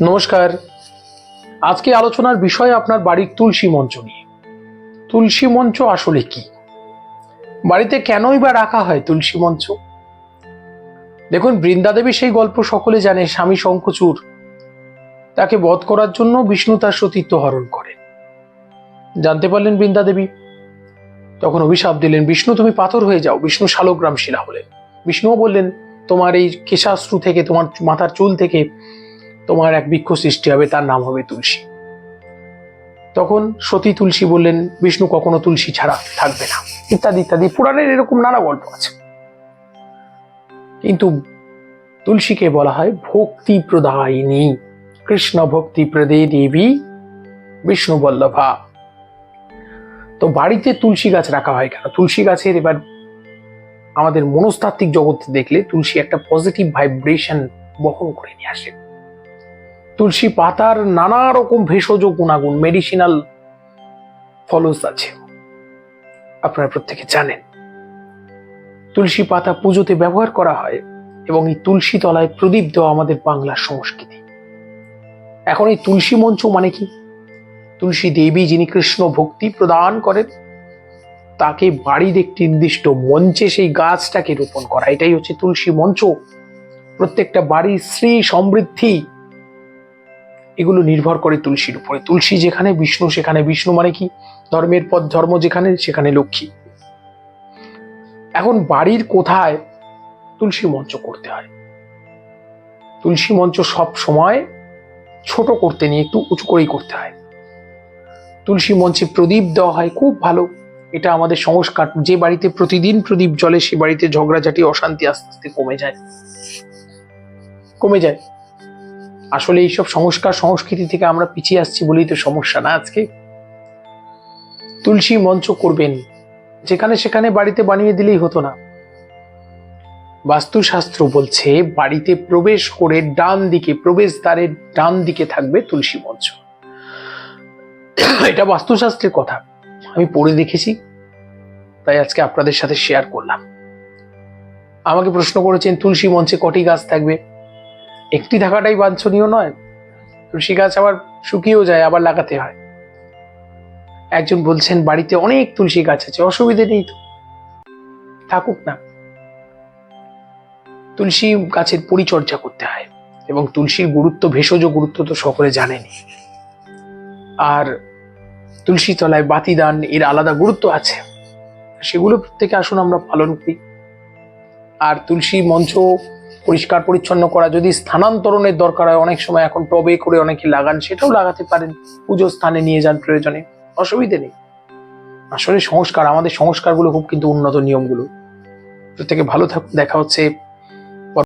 নমস্কার। আজকে আলোচনার বিষয় আপনার বাড়ির তুলসী মঞ্চ নিয়ে। তুলসী মঞ্চ আসলে কি? বাড়িতে কেনই বা রাখা হয় তুলসী মঞ্চ? দেখুন, বৃন্দাদেবী সেই গল্প সকলে জানে, স্বামী শঙ্খচূড়। তাকে বধ করার জন্য বিষ্ণু তার সতীত্ব হরণ করে জানতে পারলেন বৃন্দাদেবী? তখন অভিশাপ দিলেন, বিষ্ণু, তুমি পাথর হয়ে যাও। বিষ্ণু শালগ্রাম শিলা হলেন। বিষ্ণুও বললেন, তোমার এই কেশাশ্রু থেকে, তোমার মাথার চুল থেকে তোমার এক বৃক্ষ সৃষ্টি হবে, তার নাম হবে তুলসী। তখন সতী তুলসী বললেন, বিষ্ণু কখনো তুলসী ছাড়া থাকবে না। ইত্যাদি ইত্যাদি। পুরাণের এরকম নানা গল্প আছে। কিন্তু তুলসীকে বলা হয়, ভক্তি প্রদায়িনী, কৃষ্ণ ভক্তি প্রদে দেবী, বিষ্ণু বল্লভা। তো বাড়িতে তুলসী গাছ রাখা হয় কেন? তুলসী গাছের এবার আমাদের মনস্তাত্ত্বিক জগৎ দেখলে তুলসী একটা পজিটিভ ভাইব্রেশন বহন করে নিয়ে আসে। তুলসী পাতার নানা রকম ভেষজ গুণাগুণ মেডিসিনাল ফলস আছে। আপনারা প্রত্যেকে জানেন, তুলসী পাতা পুজোতে ব্যবহার করা হয় এবং এই তুলসী তলায় প্রদীপ দেওয়া আমাদের বাংলার সংস্কৃতি। এখন এই তুলসী মঞ্চ মানে কি? তুলসী দেবী যিনি কৃষ্ণ ভক্তি প্রদান করেন, তাকে বাড়ির একটি নির্দিষ্ট মঞ্চে সেই গাছটাকে রোপণ করা। এটাই হচ্ছে তুলসী মঞ্চ। প্রত্যেকটা বাড়ির শ্রী সমৃদ্ধি এগুলো নির্ভর করে তুলসীর উপরে। তুলসী যেখানে, বিষ্ণু সেখানে। বিষ্ণু মানে কি? ধর্মের পথ, ধর্ম যেখানে, সেখানে লক্ষ্মী। এখন বাড়ির কোথায় তুলসী মঞ্চ করতে হয়? তুলসী মঞ্চ সব সময় ছোট করতে নিয়ে একটু উঁচু করেই করতে হয়। তুলসী মঞ্চে প্রদীপ দেওয়া হয়, খুব ভালো। এটা আমাদের সংস্কার। যে বাড়িতে প্রতিদিন প্রদীপ জ্বলে, সে বাড়িতে ঝগড়াঝাটি, অশান্তি আস্তে আস্তে কমে যায়। কমে যায়। আসলে এইসব সংস্কার সংস্কৃতি থেকে আমরা পিছিয়ে আসছি বলেই তো সমস্যা না আজকে? তুলসী মঞ্চ করবেন, যেখানে সেখানে বাড়িতে বানিয়ে দিলেই হতো না। বাস্তুশাস্ত্র বলছে, বাড়িতে প্রবেশ করে ডান দিকে, প্রবেশদ্বারের ডান দিকে থাকবে তুলসী মঞ্চ। এটা বাস্তুশাস্ত্রের কথা। আমি পড়ে দেখেছি, তাই আজকে আপনাদের সাথে শেয়ার করলাম। আমাকে প্রশ্ন করেছেন, তুলসী মঞ্চে কটি গাছ থাকবে? একটি থাকাটাই বাঞ্ছনীয় নয়। তুলসী গাছ আবার শুকিয়েও যায়, আবার লাগাতে হয়। একজন বলছেন, বাড়িতে অনেক তুলসী গাছ আছে, অসুবিধে নেই তো? থাকুক না। তুলসী গাছের পরিচর্যা করতে হয় এবং তুলসীর গুরুত্ব, ভেষজ গুরুত্ব তো সকলে জানেনি আর তুলসী তলায় বাতি দান এর আলাদা গুরুত্ব আছে। সেগুলো প্রত্যেকে আসুন আমরা পালন করি। আর তুলসী মঞ্চ পরিষ্কার পরিচ্ছন্ন করা, যদি স্থানান্তরণের দরকার হয়, অনেক সময় এখন টবে করে অনেকে লাগান, সেটাও লাগাতে পারেন। পুজো স্থানে নিয়ে যান প্রয়োজনে। অসুবিধে নেই। আসলে সংস্কার, আমাদের সংস্কারগুলো খুব কিন্তু উন্নত নিয়মগুলো। প্রত্যেকে ভালো থাকুন দেখা হচ্ছে